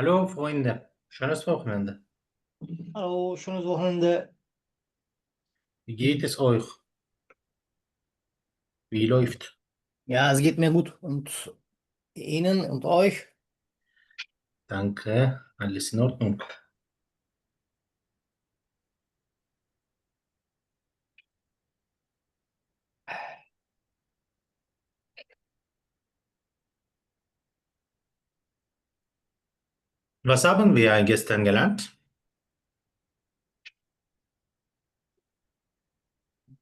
Hallo Freunde, schönes Wochenende. Hallo, schönes Wochenende. Wie geht es euch? Wie läuft? Ja, es geht mir gut. Und Ihnen und euch? Danke, alles in Ordnung. Was haben wir gestern gelernt?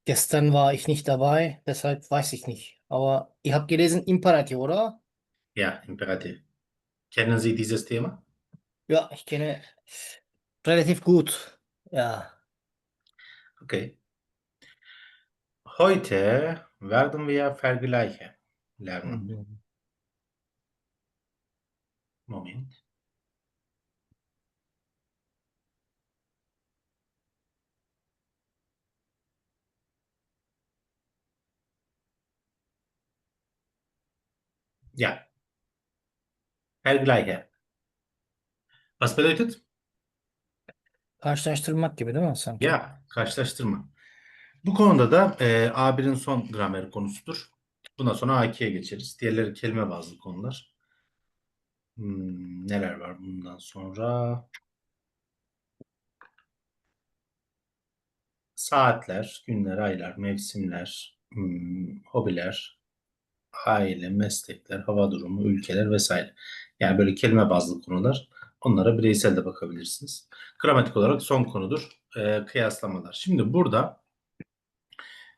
Gestern war ich nicht dabei, deshalb weiß ich nicht. Aber ihr habt gelesen Imperativ, oder? Ja, Imperativ. Kennen Sie dieses Thema? Ja, ich kenne relativ gut. Ja. Okay. Heute werden wir Vergleiche lernen. Mhm. Moment. Ja. Vergleiche. Was bedeutet? Karşılaştırmak gibi değil mi sanki? Ya karşılaştırma. Bu konuda da e, A1'in son gramer konusudur. Bundan sonra A2'ye geçeriz. Diğerleri kelime bazlı konular. Hmm, neler var bundan sonra? Saatler, günler, aylar, mevsimler, hmm, hobiler, aile, meslekler, hava durumu, ülkeler vesaire. Yani böyle kelime bazlı konular. Onlara bireysel de bakabilirsiniz. Gramatik olarak son konudur. e, kıyaslamalar. Şimdi burada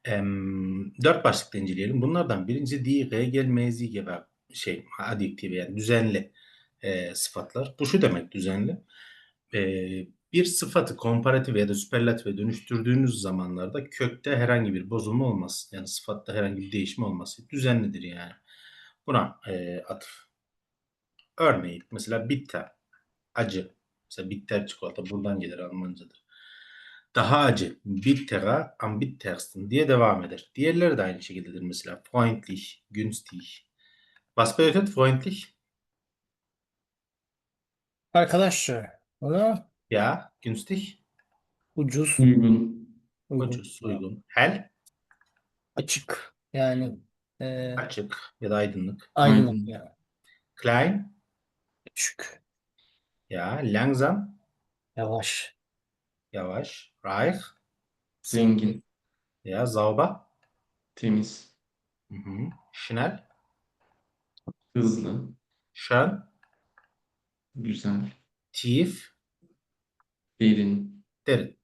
em, dört başlıkta inceleyelim. Bunlardan birinci die, regel, mezige ve şey adjektif yani düzenli e, sıfatlar. Bu şu demek düzenli. E, bir sıfatı komparatif ya da süperlatife dönüştürdüğünüz zamanlarda kökte herhangi bir bozulma olmaz. Yani sıfatta herhangi bir değişim olması düzenlidir yani. Buna e, atıf. Örneğin mesela bitter, acı. Mesela bitter çikolata buradan gelir Almancadır. Daha acı, bitterer, am bittersten diye devam eder. Diğerleri de aynı şekildedir mesela. Freundlich, günstig. Was bedeutet freundlich? Arkadaşlar, ona Ja, günstig, ucuz, Uygun. uygun, ucuz, uygun. Hell, açık. Yani e, açık ya da aydınlık. aydınlık Aydın. yani. Klein, Küçük, ja, langsam, yavaş, yavaş. Reich, Zengin. ja, sauber. Temiz. Mhm. Schnell, Hızlı. schön, Güzel. tief, Derin. derin.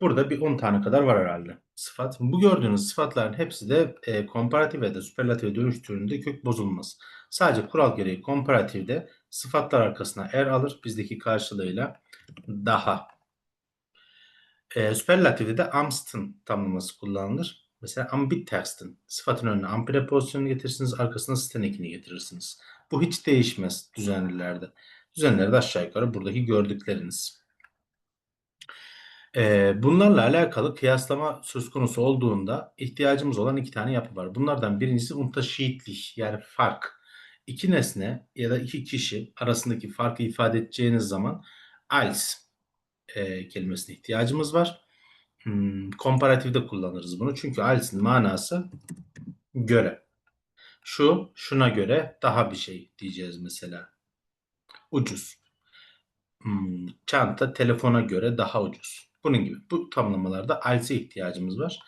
Burada bir 10 tane kadar var herhalde sıfat. Bu gördüğünüz sıfatların hepsi de e, komparatif ya da süperlatife dönüştüğünde kök bozulmaz. Sadece kural gereği komparatifde sıfatlar arkasına er alır. Bizdeki karşılığıyla daha. E, süperlatifde de amsten tamlaması kullanılır. Mesela ambittersten sıfatın önüne am prepozisyonunu getirirsiniz, arkasına sten ekini getirirsiniz. Bu hiç değişmez düzenlilerde. Düzenlerde aşağı yukarı buradaki gördükleriniz. Bunlarla alakalı kıyaslama söz konusu olduğunda ihtiyacımız olan iki tane yapı var. Bunlardan birincisi unterschiedlich yani fark. İki nesne ya da iki kişi arasındaki farkı ifade edeceğiniz zaman als e, kelimesine ihtiyacımız var. Hmm, komparatifde kullanırız bunu. Çünkü als'in manası göre. Şu, şuna göre daha bir şey diyeceğiz mesela. Ucuz. Hmm, çanta telefona göre daha ucuz. Bunun gibi. Bu tamlamalarda als'e ihtiyacımız var.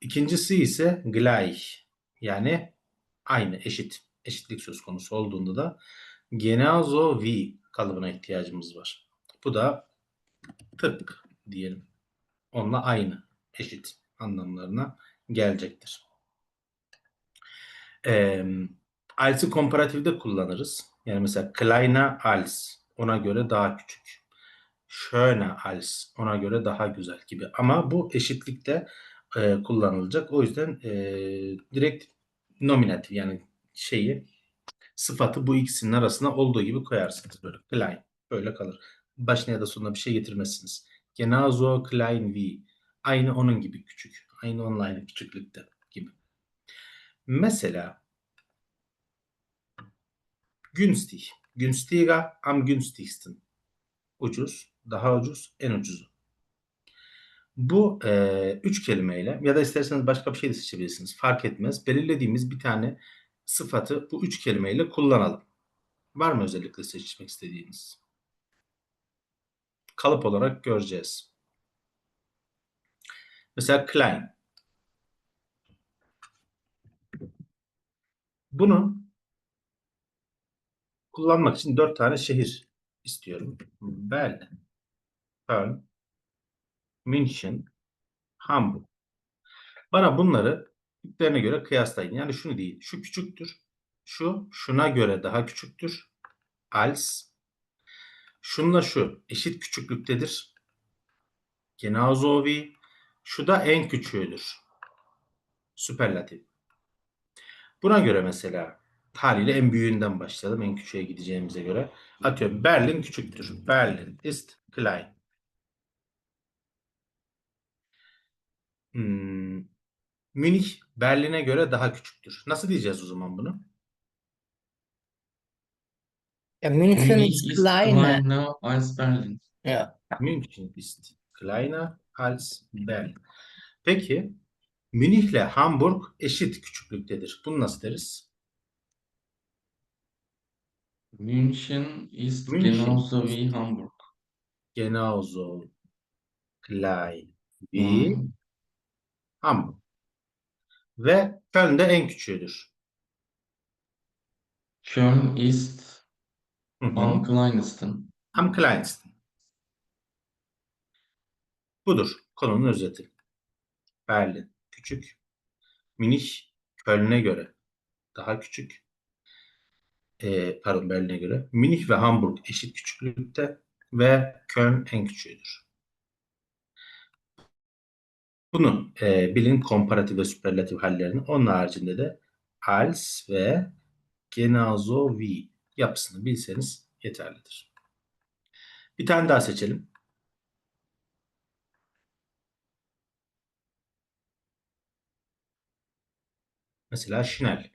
İkincisi ise gleich. Yani aynı, eşit. Eşitlik söz konusu olduğunda da genauso wie kalıbına ihtiyacımız var. Bu da tıpkı diyelim. Onunla aynı, eşit anlamlarına gelecektir. Ee, als'i komparatifde kullanırız. Yani mesela kleiner als ona göre daha küçük. Schöner als ona göre daha güzel gibi. Ama bu eşitlikte e, kullanılacak. O yüzden e, direkt nominatif yani şeyi sıfatı bu ikisinin arasına olduğu gibi koyarsınız böyle. Klein böyle kalır. Başına ya da sonuna bir şey getirmezsiniz. Genauso klein wie. Aynı onun gibi küçük. Aynı onun aynı küçüklükte gibi. Mesela günstig Günstiger, am günstigsten. Ucuz, daha ucuz, en ucuzu. Bu e, üç kelimeyle ya da isterseniz başka bir şey de seçebilirsiniz. Fark etmez. Belirlediğimiz bir tane sıfatı bu üç kelimeyle kullanalım. Var mı özellikle seçmek istediğiniz? Kalıp olarak göreceğiz. Mesela klein. Bunu kullanmak için dört tane şehir istiyorum. Berlin, Köln, München, Hamburg. Bana bunları büyüklerine göre kıyaslayın. Yani şunu değil. Şu küçüktür. Şu şuna göre daha küçüktür. Als. Şunla şu eşit küçüklüktedir. Genauso. Şu da en küçüğüdür. Süperlatif. Buna göre mesela haliyle en büyüğünden başlayalım. En küçüğe gideceğimize göre. Atıyorum Berlin küçüktür. Berlin ist klein. Hmm. Münih Berlin'e göre daha küçüktür. Nasıl diyeceğiz o zaman bunu? Ja, München Münih ist kleiner. kleiner als Berlin. Ja. München ist kleiner als Berlin. Peki Münih ile Hamburg eşit küçüklüktedir. Bunu nasıl deriz? München ist München genauso wie Hamburg. Genauso klein wie Hmm. Hamburg. Ve Köln de en küçüğüdür. Köln ist Hı hı. am kleinsten. Am kleinsten. Budur konunun özeti. Berlin küçük. Münih Köln'e göre daha küçük. Ee, pardon Berlin'e göre. Münih ve Hamburg eşit küçüklükte ve Köln en küçüğüdür. Bunu e, bilin komparatif ve süperlatif hallerini. Onun haricinde de als ve genauso wie yapısını bilseniz yeterlidir. Bir tane daha seçelim. Mesela Schnell.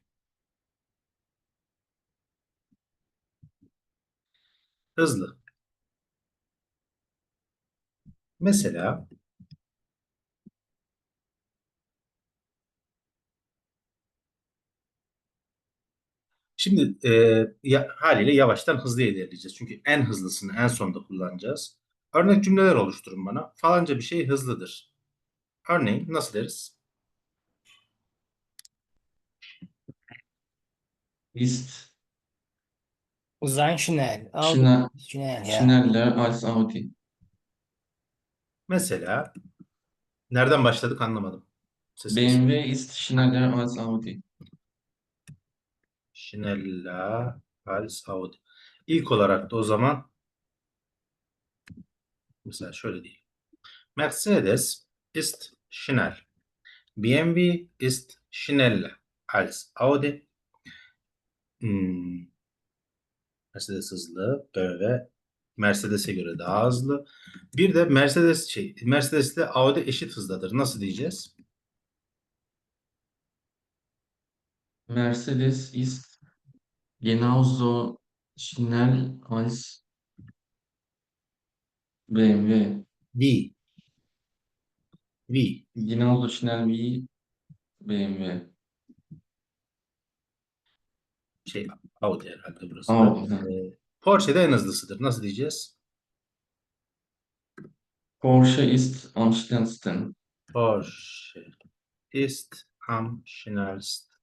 Hızlı. Mesela şimdi e, ya, haliyle yavaştan hızlıya ilerleyeceğiz. Çünkü en hızlısını en sonda kullanacağız. Örnek cümleler oluşturun bana. Falanca bir şey hızlıdır. Örneğin nasıl deriz? Ist İst schnell, ja. schneller als Audi. Mesela nereden başladık anlamadım. Sesiniz. BMW ist schneller als Audi. Schneller als Audi. İlk olarak da o zaman mesela şöyle değil. Mercedes ist schnell. BMW ist schneller als Audi. Hmm. Mercedes hızlı. BMW Mercedes'e göre daha hızlı. Bir de Mercedes şey, Mercedes ile Audi eşit hızdadır. Nasıl diyeceğiz? Mercedes ist genauso schnell als BMW. Wie. Wie. Genauso schnell wie BMW. Şey Audi herhalde burası. Audi. Ee, Porsche de en hızlısıdır. Nasıl diyeceğiz? Porsche ist am schnellsten. Porsche ist am schnellsten.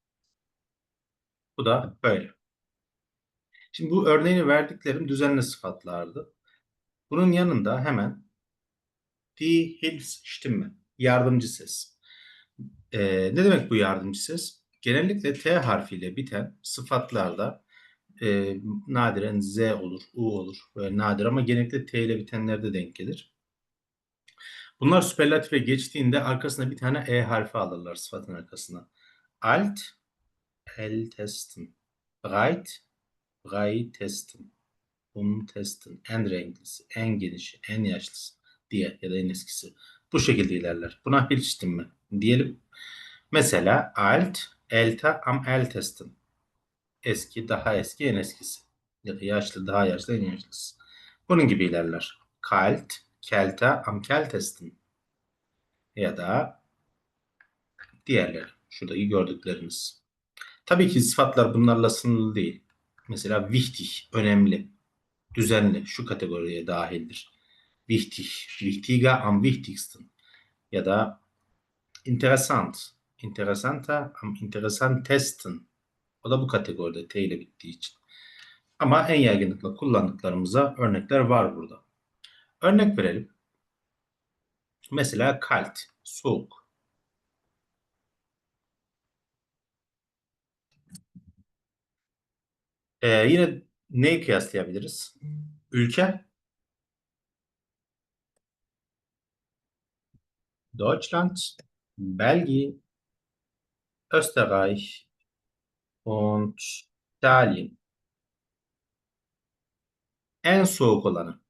Bu da böyle. Şimdi bu örneğini verdiklerim düzenli sıfatlardı. Bunun yanında hemen die Hilfsstimme, yardımcı ses. Ee, ne demek bu yardımcı ses? Genellikle T harfiyle biten sıfatlarda e, nadiren Z olur, U olur. Böyle nadir ama genellikle T ile bitenlerde denk gelir. Bunlar süperlatife geçtiğinde arkasına bir tane E harfi alırlar sıfatın arkasına. Alt, ältesten. Breit, breitesten. Buntesten. En renklisi, en genişi, en yaşlısı diye ya da en eskisi. Bu şekilde ilerler. Buna Hilfsstimme diyelim. Mesela alt, älter am ältesten. Eski, daha eski, en eskisi. Ya da yaşlı, daha yaşlı, en yaşlısı. Bunun gibi ilerler. Kalt, kelte, am keltesten. Ya da diğerleri. Şuradaki gördükleriniz. Tabii ki sıfatlar bunlarla sınırlı değil. Mesela wichtig, önemli, düzenli şu kategoriye dahildir. Wichtig, wichtiger, am wichtigsten. Ya da interessant, interessanter, am interessantesten. O da bu kategoride T ile bittiği için. Ama en yaygınlıkla kullandıklarımıza örnekler var burada. Örnek verelim. Mesela kalt, soğuk. Ee, yine neyi kıyaslayabiliriz? Ülke. Deutschland, Belgien, Österreich und Italien. En soğuk olanı.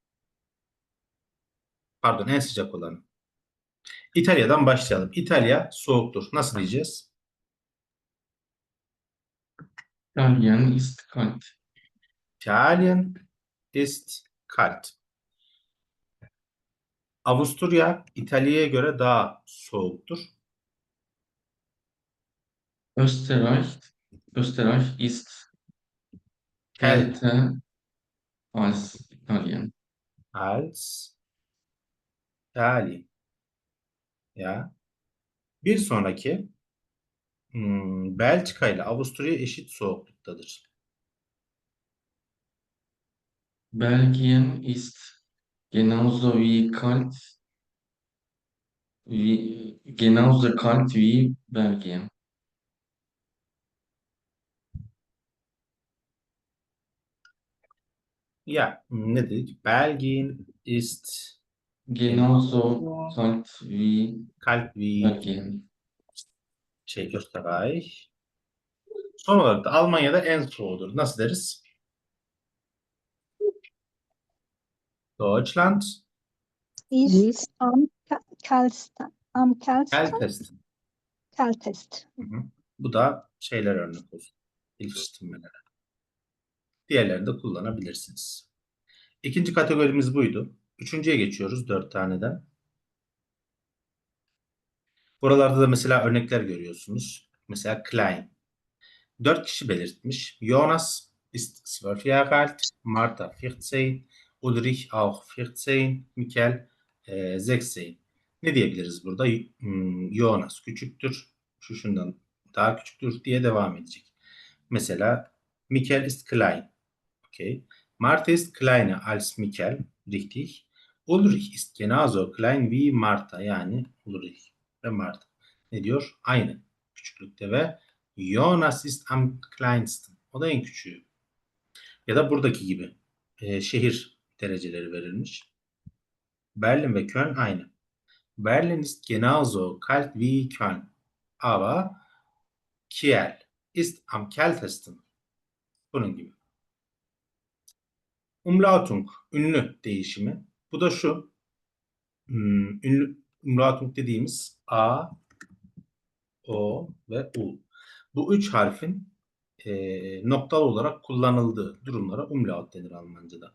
Pardon, en sıcak olanı. İtalya'dan başlayalım. İtalya soğuktur. Nasıl diyeceğiz? Italien ist kalt. Italien ist kalt. Avusturya İtalya'ya göre daha soğuktur. Österreich, Österreich ist Kälte. kälter als Italien. als Italien. Ya. Bir sonraki hmm, Belçika ile Avusturya eşit soğukluktadır. Belgien ist genauso wie kalt wie genauso kalt wie Belgien. Ya ne dedik? Belgien ist Genauso kalt wie kalt wie Belgien. şey Österreich. Son olarak da Almanya'da en soğuğudur. Nasıl deriz? Deutschland ist am ka- kältesten. Am. Kältest. Hı hı. Bu da şeyler örnek olsun. İliştirmelere. Diğerlerini de kullanabilirsiniz. İkinci kategorimiz buydu. Üçüncüye geçiyoruz dört taneden. Buralarda da mesela örnekler görüyorsunuz. Mesela Klein. Dört kişi belirtmiş. Jonas ist 12 Jahre alt, Martha 14, Ulrich auch 14, Michael e, 16. Ne diyebiliriz burada? Hmm, Jonas küçüktür, şu şundan daha küçüktür diye devam edecek. Mesela Michael ist klein. Okay. Martha ist kleiner als Michael. Richtig. Ulrich ist genauso klein wie Martha. Yani Ulrich ve Martha. Ne diyor? Aynı küçüklükte ve Jonas ist am kleinsten. O da en küçüğü. Ya da buradaki gibi e, şehir dereceleri verilmiş. Berlin ve Köln aynı. Berlin ist genauso kalt wie Köln. Aber Kiel ist am kältesten. Bunun gibi. Umlautung, ünlü değişimi. Bu da şu. Hmm, ünlü umlautung dediğimiz A, O ve U. Bu üç harfin e, noktalı olarak kullanıldığı durumlara umlaut denir Almanca'da.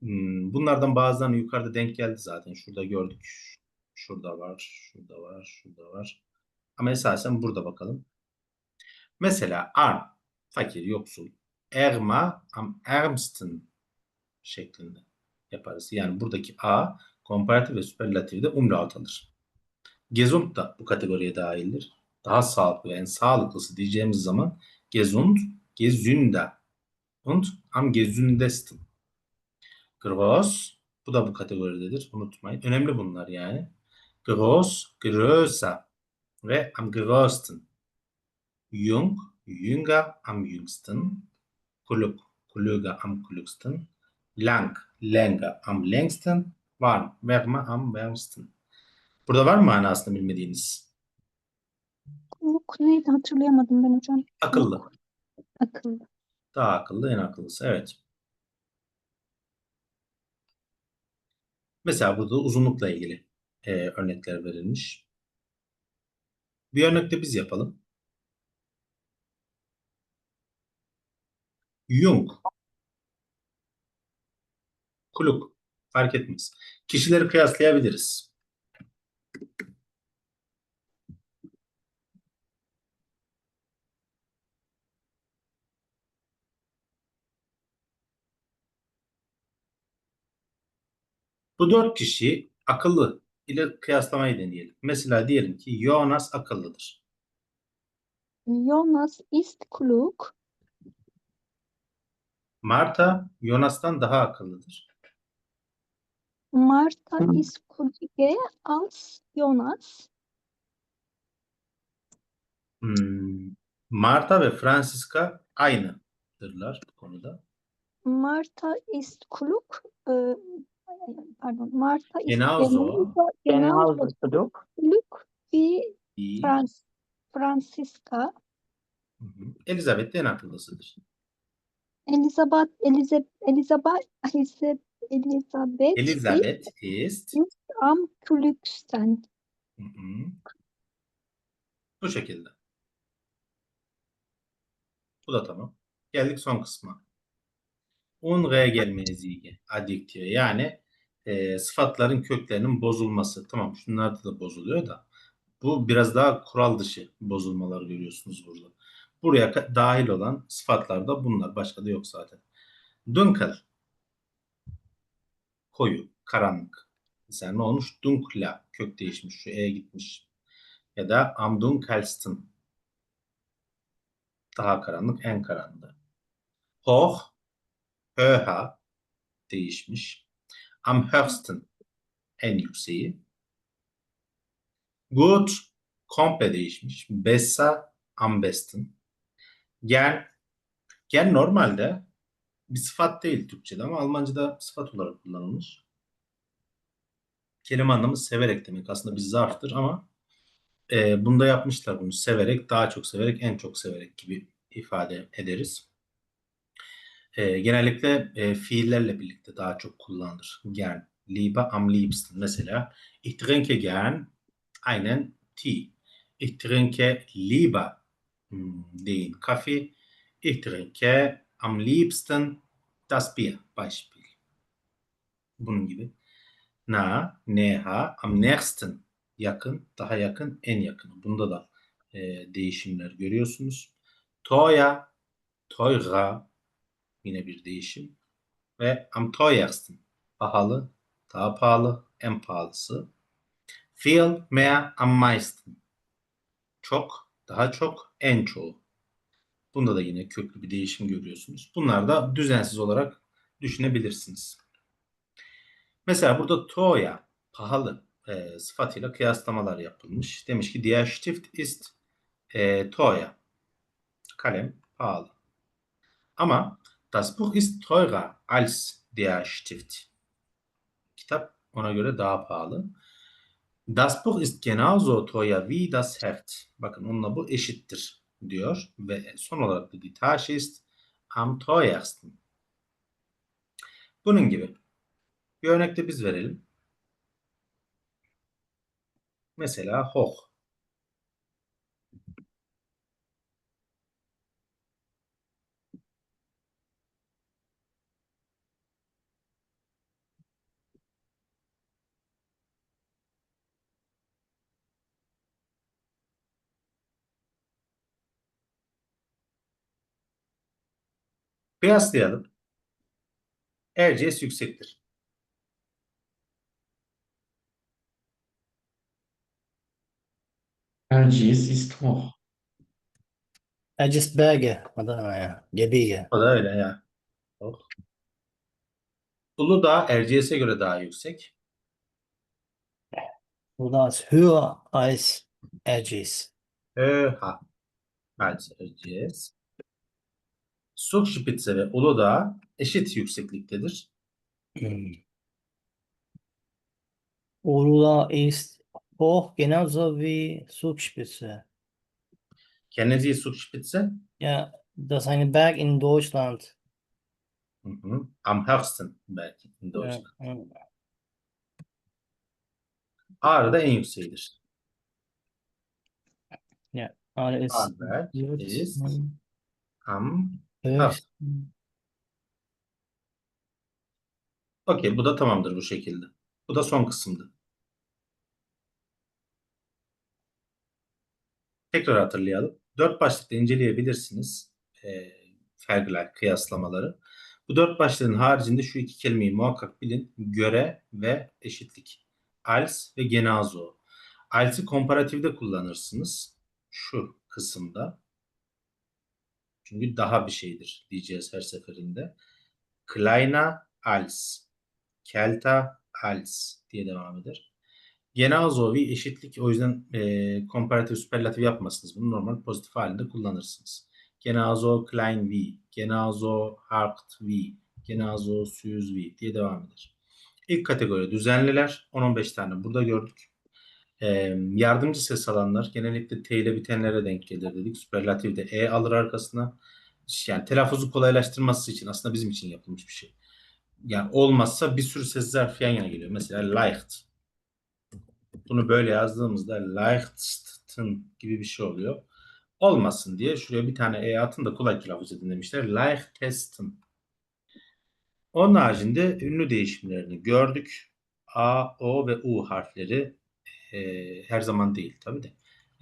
Hmm, bunlardan bazılarını yukarıda denk geldi zaten. Şurada gördük. Şurada var, şurada var, şurada var. Ama esasen burada bakalım. Mesela arm, fakir, yoksul. Erma, am ärmsten şeklinde yaparız. Yani buradaki A komparatif ve süperlatifde umlaut alır. Gesund da bu kategoriye dahildir. Daha sağlıklı, en sağlıklısı diyeceğimiz zaman gesund, gesünder und am gesündesten. Gross, bu da bu kategoridedir. Unutmayın. Önemli bunlar yani. Gross, größer ve am größten. Jung, jünger, am jüngsten. Klug, klüger, am klügsten. Lang, länger, am längsten. Warm, wärmer, am wärmsten. Burada var mı manasını bilmediğiniz? Kluk neydi hatırlayamadım ben hocam. Akıllı. Akıllı. Daha akıllı, en akıllısı. Evet. Mesela burada uzunlukla ilgili e, örnekler verilmiş. Bir örnek de biz yapalım. Jung. Klug. Fark etmez. Kişileri kıyaslayabiliriz. Bu dört kişi akıllı ile kıyaslamayı deneyelim. Mesela diyelim ki Jonas akıllıdır. Jonas ist klug. Marta Jonas'tan daha akıllıdır. Martha ist kluger als Jonas. Hmm, Marta ve Franziska aynıdırlar bu konuda. Martha ist klug. Ee, pardon. Martha ist Genauso. genauso, genauso klug. klug wie İyi. Franz, Franziska. Hı hı. Elizabeth de en akıllısıdır. Elizabeth, Elizabeth, Elizabeth, Elizabeth, Elizabeth Elizabeth ist am klügsten. Hı hı. bu şekilde. Bu da tamam. Geldik son kısma. Unregelmäßige Adjektive yani e, sıfatların köklerinin bozulması. Tamam şunlarda da bozuluyor da bu biraz daha kural dışı bozulmalar görüyorsunuz burada. Buraya dahil olan sıfatlar da bunlar. Başka da yok zaten. Dunkel koyu, karanlık. Mesela ne olmuş? Dunkla kök değişmiş. Şu e gitmiş. Ya da am dunkelsten daha karanlık, en karanlığı. Hoch, höher değişmiş. Am höchsten en yükseği. Gut, komple değişmiş. Besser, am besten. Gern, gern normalde bir sıfat değil Türkçe'de ama Almanca'da sıfat olarak kullanılmış. Kelime anlamı severek demek. Aslında bir zarftır ama e, bunda yapmışlar bunu. Severek, daha çok severek, en çok severek gibi ifade ederiz. E, genellikle e, fiillerle birlikte daha çok kullanılır. Gern, liebe, am liebsten. Mesela ich trinke gern einen Tee. Ich trinke lieber hmm, den Kaffee. Ich trinke am liebsten das Bier. Beispiel. Bunun gibi. Na, neha, am nächsten yakın, daha yakın, en yakın. Bunda da e, değişimler görüyorsunuz. Teuer, teurer yine bir değişim. Ve am teuersten pahalı, daha pahalı, en pahalısı. Viel, mehr, am meisten. Çok, daha çok, en çoğu. Bunda da yine köklü bir değişim görüyorsunuz. Bunlar da düzensiz olarak düşünebilirsiniz. Mesela burada teuer, pahalı e, sıfatıyla kıyaslamalar yapılmış. Demiş ki der Stift ist e, teuer. Kalem pahalı. Ama das Buch ist teurer als der Stift. Kitap ona göre daha pahalı. Das Buch ist genauso teuer wie das Heft. Bakın onunla bu eşittir diyor. Ve son olarak da die Tasche ist am teuersten. Bunun gibi. Bir örnek de biz verelim. Mesela hoch. Kıyaslayalım. Erciyes yüksektir. Erciyes ist hoch. Erciyes Berge. Adana ya. Gebirge. O da öyle ya. Oh. Uludağ Erciyes'e göre daha yüksek. Burada ist höher als Erciyes. Öha. Als Erciyes. Sukspitze ve Uludağ eşit yüksekliktedir. Hmm. Uludağ ist hoch, genauso wie Zugspitze. Kennen Sie Sukspitze? Ja, das ist ein Berg in Deutschland. Hı. Am höchsten belki in Ja, Deutschland. ja. Ağrı da en yükseğidir. Aber ist Arnberg ist am ee, Ha, okey. Bu da tamamdır bu şekilde. Bu da son kısımdı. Tekrar hatırlayalım. Dört başlıkta inceleyebilirsiniz e, fergler, kıyaslamaları. Bu dört başlığın haricinde şu iki kelimeyi muhakkak bilin. Göre ve eşitlik. Als ve genazo. Als'i komparatifde kullanırsınız. Şu kısımda. Çünkü daha bir şeydir diyeceğiz her seferinde. Kleiner als. Kelta als diye devam eder. Genauso wie eşitlik o yüzden e, komparatif süperlatif yapmazsınız. Bunu normal pozitif halinde kullanırsınız. Genauso klein wie, genauso hart wie, genauso süß wie diye devam eder. İlk kategori düzenliler. 10-15 tane burada gördük. E, yardımcı ses alanlar genellikle T ile bitenlere denk gelir dedik. Süperlatif de E alır arkasına. Yani telaffuzu kolaylaştırması için aslında bizim için yapılmış bir şey. Yani olmazsa bir sürü ses zarfı yan yana geliyor. Mesela leicht. Bunu böyle yazdığımızda leichten gibi bir şey oluyor. Olmasın diye şuraya bir tane e atın da kolay telaffuz edin demişler. Leichtesten. Onun haricinde ünlü değişimlerini gördük. A, O ve U harfleri e, her zaman değil tabii de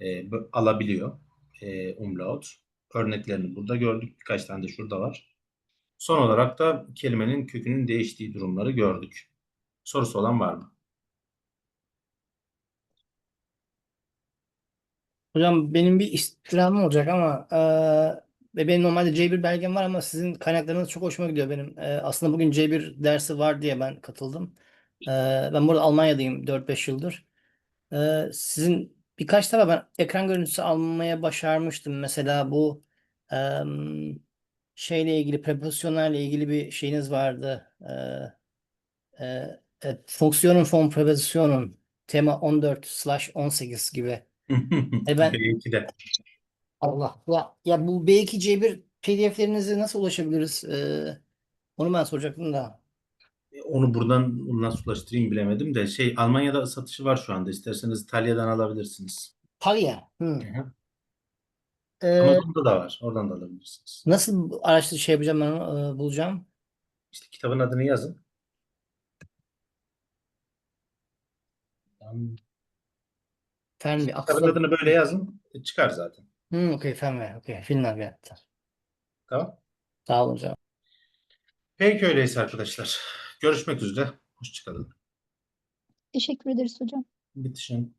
e, alabiliyor. E, umlaut. Örneklerini burada gördük. Birkaç tane de şurada var. Son olarak da kelimenin kökünün değiştiği durumları gördük. Sorusu olan var mı? Hocam benim bir istirhamım olacak ama ve benim normalde C1 belgem var ama sizin kaynaklarınız çok hoşuma gidiyor benim. Eee, aslında bugün C1 dersi var diye ben katıldım. Eee, ben burada Almanya'dayım 4-5 yıldır. Eee, sizin birkaç defa ben ekran görüntüsü almaya başarmıştım. Mesela bu em, şeyle ilgili prepozisyonlarla ilgili bir şeyiniz vardı. Eee eee, e, Fonksiyonun von Präpositionen tema 14/18 gibi. E ben- Belki de. Allah ya ya bu B2 C1 PDF'lerinize nasıl ulaşabiliriz? Ee, onu ben soracaktım da. Onu buradan nasıl ulaştırayım bilemedim de şey Almanya'da satışı var şu anda. İsterseniz İtalya'dan alabilirsiniz. Palya. Hı. Hı. Ee, Amazon'da da var. Oradan da alabilirsiniz. nasıl araçta şey yapacağım ben onu, e, bulacağım? İşte kitabın adını yazın. Fermi. Kitabın Aklım. adını böyle yazın. e, Çıkar zaten. Hı, okey Fermi. Okey. Finlandiya. Tamam. Sağ olun hocam. Peki öyleyse arkadaşlar. Görüşmek üzere. Hoşçakalın. Teşekkür ederiz hocam. Bitişin.